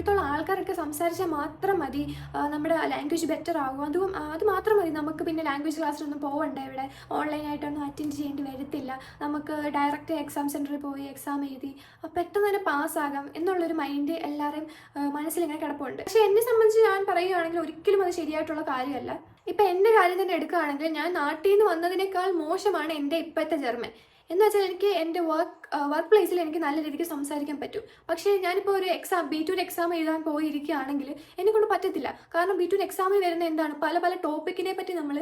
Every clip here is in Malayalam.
ഇവിടുത്തെ ആൾക്കാരൊക്കെ സംസാരിച്ചാൽ മാത്രം മതി. നമ്മുടെ ലാംഗ്വേജ് ബെറ്റർ ആകും അതും അത് മാത്രം മതി. നമുക്ക് പിന്നെ ലാംഗ്വേജ് ക്ലാസ്സിലൊന്നും പോകണ്ട ഇവിടെ. ഓൺലൈനായിട്ടൊന്നും അറ്റൻഡ് ചെയ്യേണ്ടി വരത്തില്ല. നമുക്ക് ഡയറക്റ്റ് എക്സാം സെന്ററിൽ പോയി എക്സാം എഴുതി പെട്ടെന്ന് തന്നെ പാസ്സാകാം എന്നുള്ളൊരു മൈൻഡ് എല്ലാവരും മനസ്സിലിങ്ങനെ കിടപ്പുണ്ട്. പക്ഷേ എന്നെ സംബന്ധിച്ച് ഞാൻ പറയുകയാണെങ്കിൽ ഒരിക്കലും അത് ശരിയായിട്ടുള്ള കാര്യമല്ല. ഇപ്പം എന്റെ കാര്യം തന്നെ എടുക്കുകയാണെങ്കിൽ ഞാൻ നാട്ടിൽ നിന്ന് വന്നതിനേക്കാൾ മോശമാണ് എന്റെ ഇപ്പോഴത്തെ ജർമ്മൻ. എന്ന് വെച്ചാൽ എനിക്ക് എന്റെ വർക്ക് വർക്ക് പ്ലേസിൽ എനിക്ക് നല്ല രീതിക്ക് സംസാരിക്കാൻ പറ്റും. പക്ഷേ ഞാനിപ്പോൾ ഒരു എക്സാം ബി ടു എക്സാം എഴുതാൻ പോയിരിക്കുകയാണെങ്കിൽ എന്നെ കൊണ്ട് പറ്റത്തില്ല. കാരണം ബി ടു എക്സാമിൽ വരുന്ന എന്താണ്? പല പല ടോപ്പിക്കിനെ പറ്റി നമ്മൾ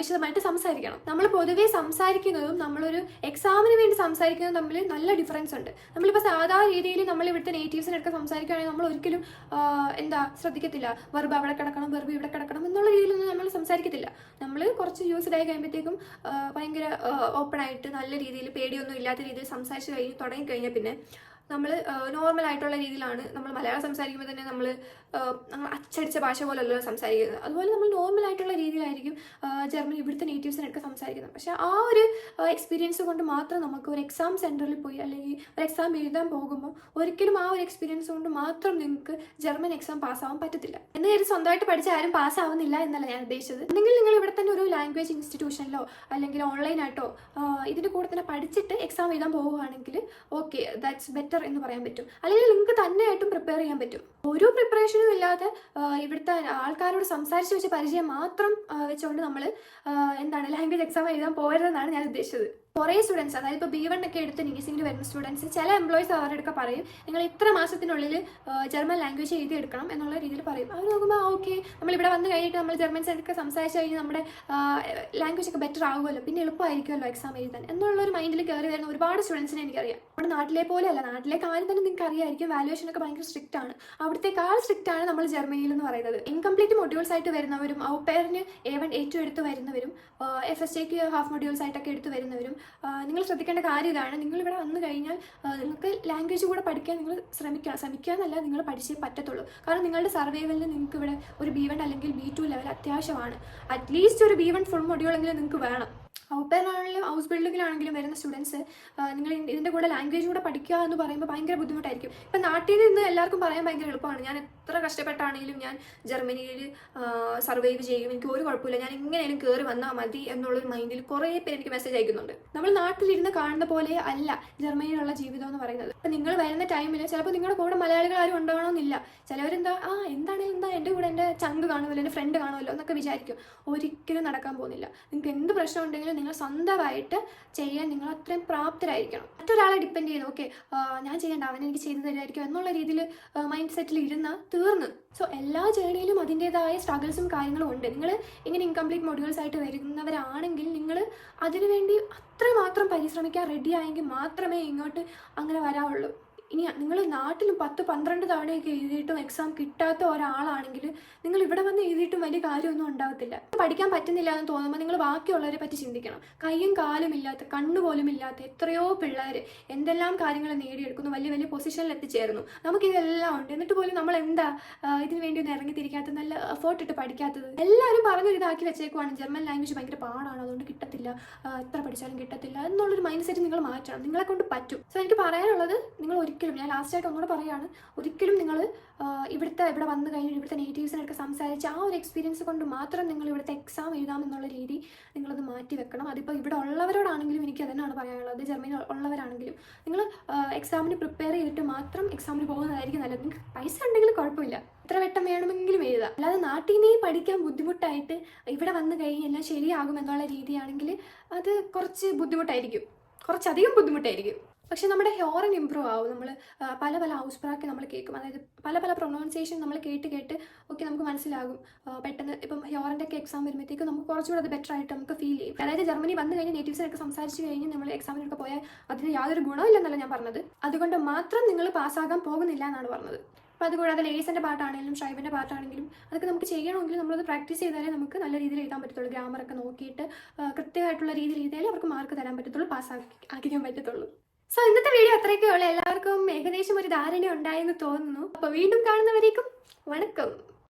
വിശദമായിട്ട് സംസാരിക്കണം. നമ്മൾ പൊതുവേ സംസാരിക്കുന്നതും നമ്മളൊരു എക്സാമിന് വേണ്ടി സംസാരിക്കുന്നതും തമ്മിൽ നല്ല ഡിഫറൻസ് ഉണ്ട്. നമ്മളിപ്പോൾ സാധാ രീതിയിൽ നമ്മൾ ഇവിടുത്തെ നേറ്റീവ്സിനൊക്കെ സംസാരിക്കുകയാണെങ്കിൽ നമ്മൾ ഒരിക്കലും എന്താ ശ്രദ്ധിക്കത്തില്ല. വെറുതെ അവിടെ കിടക്കണം വെറുതെ ഇവിടെ കിടക്കണം എന്നുള്ള രീതിയിലൊന്നും നമ്മൾ സംസാരിക്കത്തില്ല. നമ്മൾ കുറച്ച് യൂസ്ഡ് ആയി കഴിയുമ്പോഴത്തേക്കും ഭയങ്കര ഓപ്പൺ ആയിട്ട് നല്ല രീതിയിൽ പേടിയൊന്നും ഇല്ലാത്ത രീതിയിൽ സംസാരിച്ച് കഴിഞ്ഞ് തുടങ്ങിക്കഴിഞ്ഞാൽ പിന്നെ നമ്മൾ നോർമൽ ആയിട്ടുള്ള രീതിയിലാണ് നമ്മൾ മലയാളം സംസാരിക്കുമ്പോൾ തന്നെ നമ്മൾ നമ്മൾ അച്ചടിച്ച ഭാഷ പോലല്ലോ സംസാരിക്കുന്നത്. അതുപോലെ നമ്മൾ നോർമൽ ആയിട്ടുള്ള രീതിയിലായിരിക്കും ജർമ്മൻ ഇവിടുത്തെ നേറ്റീവ്സിനൊക്കെ സംസാരിക്കുന്നത്. പക്ഷേ ആ ഒരു എക്സ്പീരിയൻസ് കൊണ്ട് മാത്രം നമുക്ക് ഒരു എക്സാം സെന്ററിൽ പോയി അല്ലെങ്കിൽ ഒരു എക്സാം എഴുതാൻ പോകുമ്പോൾ ഒരിക്കലും ആ ഒരു എക്സ്പീരിയൻസ് കൊണ്ട് മാത്രം നിങ്ങൾക്ക് ജർമ്മൻ എക്സാം പാസ്സാവാൻ പറ്റത്തില്ല. എന്ന് കരുതി സ്വന്തമായിട്ട് പഠിച്ച ആരും പാസ്സാവുന്നില്ല എന്നല്ല ഞാൻ ഉദ്ദേശിച്ചത്. അല്ലെങ്കിൽ നിങ്ങൾ ഇവിടെ തന്നെ ഒരു ലാംഗ്വേജ് ഇൻസ്റ്റിറ്റ്യൂഷനിലോ അല്ലെങ്കിൽ ഓൺലൈനായിട്ടോ ഇതിന്റെ കൂടെ തന്നെ പഠിച്ചിട്ട് എക്സാം എഴുതാൻ പോവുകയാണെങ്കിൽ ഓക്കെ ദാറ്റ്സ് ബെറ്റർ എന്ന് പറയാൻ പറ്റും. അല്ലെങ്കിൽ നിങ്ങൾക്ക് തന്നെയായിട്ടും പ്രിപ്പയർ ചെയ്യാൻ പറ്റും. ഓരോ പ്രിപ്പറേഷനും ഇല്ലാതെ ഇവിടുത്തെ ആൾക്കാരോട് സംസാരിച്ച് വെച്ച പരിചയം മാത്രം വെച്ചുകൊണ്ട് നമ്മൾ എന്താണ് ലാംഗ്വേജ് എക്സാം എഴുതാൻ പോകരുതെന്നാണ് ഞാൻ ഉദ്ദേശിച്ചത്. കുറേ സ്റ്റുഡൻസ് അതായത് ഇപ്പോൾ ബി വൺ ഒക്കെ എടുത്ത് നേഴ്സിംഗിൽ വരുന്ന സ്റ്റുഡൻസ് ചില എംപ്ലോയീസ് അവരുടെ അടുക്ക പറയും നിങ്ങൾ ഇത്ര മാസത്തിനുള്ളിൽ ജർമ്മൻ ലാംഗ്വേജ് എഴുതി എടുക്കണം എന്നുള്ള രീതിയിൽ പറയും. അവർ നോക്കുമ്പോൾ ഓക്കെ നമ്മളിവിടെ വന്ന് കഴിഞ്ഞിട്ട് നമ്മൾ ജർമ്മൻ സൈഡൊക്കെ സംസാരിച്ച് കഴിഞ്ഞ് നമ്മുടെ ലാംഗ്വേജ് ഒക്കെ ബെറ്റർ ആകുമല്ലോ പിന്നെ എളുപ്പമായിരിക്കുമല്ലോ എക്സാം എഴുതാൻ. എന്നുള്ള ഒരു മൈൻഡിൽ കയറി വരുന്ന ഒരുപാട് സ്റ്റുഡൻസിനെ എനിക്കറിയാം. നമ്മുടെ നാട്ടിലെ പോലെ അല്ല. നാട്ടിലെ കാര്യം തന്നെ നിങ്ങൾക്ക് അറിയായിരിക്കും. വാല്യുവേഷൻ ഒക്കെ ഭയങ്കര സ്ട്രിക്റ്റ് ആണ്. അവിടത്തേക്കാൾ സ്ട്രിക്റ്റ് ആണ് നമ്മൾ ജർമ്മനിയിൽ എന്ന് പറയുന്നത്. ഇൻകംപ്ലീറ്റ് മൊഡ്യൂൾസ് ആയിട്ട് വരുന്നവരും ഔ പേരിന് എ വൺ എ ടു എടുത്ത് വരുന്നവരും എഫ് എസ് എക്ക് ഹാഫ് മൊഡ്യൂൾസ് ആയിട്ടൊക്കെ എടുത്ത് വരുന്നവരും നിങ്ങൾ ശ്രദ്ധിക്കേണ്ട കാര്യം ഇതാണ്. നിങ്ങൾ ഇവിടെ വന്നു കഴിഞ്ഞാൽ നിങ്ങൾക്ക് ലാംഗ്വേജ് കൂടെ പഠിക്കാൻ നിങ്ങൾ ശ്രമിക്കണം ശ്രമിക്കുക എന്നല്ല നിങ്ങൾ പഠിച്ചേ പറ്റത്തുള്ളൂ. കാരണം നിങ്ങളുടെ സർവൈവലിൽ നിങ്ങൾക്ക് ഇവിടെ ഒരു ബി വൺ അല്ലെങ്കിൽ ബി ടു ലെവൽ അത്യാവശ്യമാണ്. അറ്റ്ലീസ്റ്റ് ഒരു ബി വൺ ഫുൾ മൊഡ്യൂളെങ്കിലും നിങ്ങൾക്ക് വേണം. ഔട്ട്പേറിനാണെങ്കിലും ഹൗസ് ബിൽഡിങ്ങിലാണെങ്കിലും വരുന്ന സ്റ്റുഡൻസ് നിങ്ങൾ ഇതിന്റെ കൂടെ ലാംഗ്വേജ് കൂടെ പഠിക്കുക എന്ന് പറയുമ്പോൾ ഭയങ്കര ബുദ്ധിമുട്ടായിരിക്കും. ഇപ്പം നാട്ടിൽ നിന്ന് എല്ലാവർക്കും പറയാൻ ഭയങ്കര എളുപ്പമാണ്. ഞാൻ എത്ര കഷ്ടപ്പെട്ടാണെങ്കിലും ഞാൻ ജർമ്മനിയിൽ സർവൈവ് ചെയ്യും. എനിക്ക് ഒരു കുഴപ്പമില്ല. ഞാൻ എങ്ങനെയും കയറി വന്നാൽ മതി എന്നുള്ളൊരു മൈൻഡിൽ കുറേ പേര് എനിക്ക് മെസ്സേജ് അയക്കുന്നുണ്ട്. നമ്മൾ നാട്ടിലിരുന്ന് കാണുന്ന പോലെ അല്ല ജർമ്മനിയിലുള്ള ജീവിതം എന്ന് പറയുന്നത്. അപ്പം നിങ്ങൾ വരുന്ന ടൈമിൽ ചിലപ്പോൾ നിങ്ങളുടെ കൂടെ മലയാളികൾ ആരും ഉണ്ടാവണമെന്നില്ല. ചിലവരെന്താ ആ എന്താണ് എന്താ എന്റെ കൂടെ എന്റെ ചങ്ക് കാണുമല്ലോ എന്റെ ഫ്രണ്ട് കാണുമല്ലോ എന്നൊക്കെ വിചാരിക്കും. ഒരിക്കലും നടക്കാൻ പോകുന്നില്ല. നിങ്ങൾക്ക് എന്ത് പ്രശ്നം ഉണ്ടെങ്കിലും നിങ്ങൾ സ്വന്തമായിട്ട് ചെയ്യാൻ നിങ്ങൾ അത്രയും പ്രാപ്തരായിരിക്കണം. മറ്റൊരാളെ ഡിപ്പെൻഡ് ചെയ്ത് ഓക്കെ ഞാൻ ചെയ്യേണ്ട അവൻ എനിക്ക് ചെയ്തു തരുമായിരിക്കും എന്നുള്ള രീതിയിൽ മൈൻഡ് സെറ്റിൽ ഇരുന്ന് തീർന്നു. സോ എല്ലാ ജേണിയിലും അതിന്റെതായ സ്ട്രഗിൾസും കാര്യങ്ങളും ഉണ്ട്. നിങ്ങൾ ഇങ്ങനെ ഇൻകംപ്ലീറ്റ് മൊഡ്യൂൾസ് ആയിട്ട് വരുന്നവരാണെങ്കിൽ നിങ്ങൾ അതിനുവേണ്ടി അത്രമാത്രം പരിശ്രമിക്കാൻ റെഡി ആയെങ്കിൽ മാത്രമേ ഇങ്ങോട്ട് അങ്ങനെ വരാവുള്ളൂ. ഇനി നിങ്ങൾ നാട്ടിലും പത്ത് പന്ത്രണ്ട് തവണയൊക്കെ എഴുതിയിട്ടും എക്സാം കിട്ടാത്ത ഒരാളാണെങ്കിൽ നിങ്ങൾ ഇവിടെ വന്ന് എഴുതിയിട്ടും വലിയ കാര്യമൊന്നും ഉണ്ടാവത്തില്ല. പഠിക്കാൻ പറ്റുന്നില്ല എന്ന് തോന്നുമ്പോൾ നിങ്ങൾ ബാക്കിയുള്ളവരെ പറ്റി ചിന്തിക്കണം. കൈയും കാലും ഇല്ലാത്ത കണ്ണുപോലും ഇല്ലാത്ത എത്രയോ പിള്ളേർ എന്തെല്ലാം കാര്യങ്ങൾ നേടിയെടുക്കുന്നു വലിയ വലിയ പൊസിഷനിൽ എത്തിച്ചേർന്നു. നമുക്കിതെല്ലാം ഉണ്ട്. എന്നിട്ട് പോലും നമ്മൾ എന്താ ഇതിന് വേണ്ടി ഒന്ന് ഇറങ്ങിത്തിരിക്കാത്ത നല്ല എഫേർട്ട് ഇട്ട് പഠിക്കാത്തത്? എല്ലാവരും പറഞ്ഞൊരു ഇതാക്കി വെച്ചേക്കുവാണ്. ജർമ്മൻ ലാംഗ്വേജ് ഭയങ്കര പാടാണ്. അതുകൊണ്ട് കിട്ടത്തില്ല. എത്ര പഠിച്ചാലും കിട്ടത്തില്ല. എന്നുള്ളൊരു മൈൻഡ് സെറ്റ് നിങ്ങൾ മാറ്റണം. നിങ്ങളെ കൊണ്ട് പറ്റും. സോ എനിക്ക് പറയാനുള്ളത് നിങ്ങൾ ഒരിക്കലും ഞാൻ ലാസ്റ്റായിട്ട് ഒന്നുകൂടെ പറയുകയാണ് ഒരിക്കലും നിങ്ങൾ ഇവിടുത്തെ ഇവിടെ വന്നു കഴിഞ്ഞ് ഇവിടുത്തെ നേറ്റീവ്സിനൊക്കെ സംസാരിച്ച് ആ ഒരു എക്സ്പീരിയൻസ് കൊണ്ട് മാത്രം നിങ്ങൾ ഇവിടുത്തെ എക്സാം എഴുതാമെന്നുള്ള രീതി നിങ്ങളത് മാറ്റി വെക്കണം. അതിപ്പോൾ ഇവിടെ ഉള്ളവരോടാണെങ്കിലും എനിക്ക് അതന്നെയാണ് പറയാനുള്ളത്. ജർമ്മനി ഉള്ളവരാണെങ്കിലും നിങ്ങൾ എക്സാമിന് പ്രിപ്പയർ ചെയ്തിട്ട് മാത്രം എക്സാമിന് പോകുന്നതായിരിക്കും നല്ലത്. നിങ്ങൾക്ക് പൈസ ഉണ്ടെങ്കിൽ കുഴപ്പമില്ല. എത്ര വട്ടം വേണമെങ്കിലും എഴുതാം. അല്ലാതെ നാട്ടിൽ നിന്ന് പഠിക്കാൻ ബുദ്ധിമുട്ടായിട്ട് ഇവിടെ വന്നു കഴിഞ്ഞ് എല്ലാം ശരിയാകും എന്നുള്ള രീതിയാണെങ്കിൽ അത് കുറച്ച് ബുദ്ധിമുട്ടായിരിക്കും. കുറച്ചധികം ബുദ്ധിമുട്ടായിരിക്കും. പക്ഷെ നമ്മുടെ ഹോറിൻ ഇമ്പ്രൂവ് ആവും. നമ്മൾ പല പല ഹൗസ് പ്രാക്ക് നമ്മൾ കേൾക്കും. അതായത് പല പല പ്രൊനൗൺസിയേഷൻ നമ്മൾ കേട്ട് കേട്ട് ഓക്കെ നമുക്ക് മനസ്സിലാകും. പെട്ടെന്ന് ഇപ്പം ഹോറിന്റെ ഒക്കെ എക്സാം വരുമ്പോഴത്തേക്കും നമുക്ക് കുറച്ചുകൂടെ അത് ബെറ്റർ ആയിട്ട് നമുക്ക് ഫീൽ ചെയ്യും. അതായത് ജർമ്മനി വന്നു കഴിഞ്ഞ് നേറ്റീവ്സിനൊക്കെ സംസാരിച്ച് കഴിഞ്ഞ് നമ്മൾ എക്സാമിനൊക്കെ പോയാൽ അതിന് യാതൊരു ഗുണമില്ലെന്നല്ല ഞാൻ പറഞ്ഞത്. അതുകൊണ്ട് മാത്രം നിങ്ങൾ പാസ്സാകാൻ പോകുന്നില്ല എന്നാണ് പറഞ്ഞത്. അപ്പോൾ അതുകൂടാതെ ലേസിന്റെ പാട്ടാണെങ്കിലും ഷൈബിന്റെ പാട്ടാണെങ്കിലും അതൊക്കെ നമുക്ക് ചെയ്യണമെങ്കിൽ നമ്മളത് പ്രാക്ടീസ് ചെയ്താലേ നമുക്ക് നല്ല രീതിയിൽ എഴുതാൻ പറ്റത്തുള്ളൂ. ഗ്രാമറൊക്കെ നോക്കിയിട്ട് കൃത്യമായിട്ടുള്ള രീതിയിൽ എഴുതിയാലേ അവർക്ക് മാർക്ക് തരാൻ പറ്റത്തുള്ളൂ പാസ്സാക്കി ആക്കിക്കാൻ പറ്റത്തുള്ളൂ. സോ ഇന്നത്തെ വീഡിയോ അത്രയൊക്കെ ഉള്ളൂ. എല്ലാവർക്കും ഏകദേശം ഒരു ധാരണ ഉണ്ടായെന്ന് തോന്നുന്നു. അപ്പോൾ വീണ്ടും കാണുന്നവരേക്കും വണക്കം.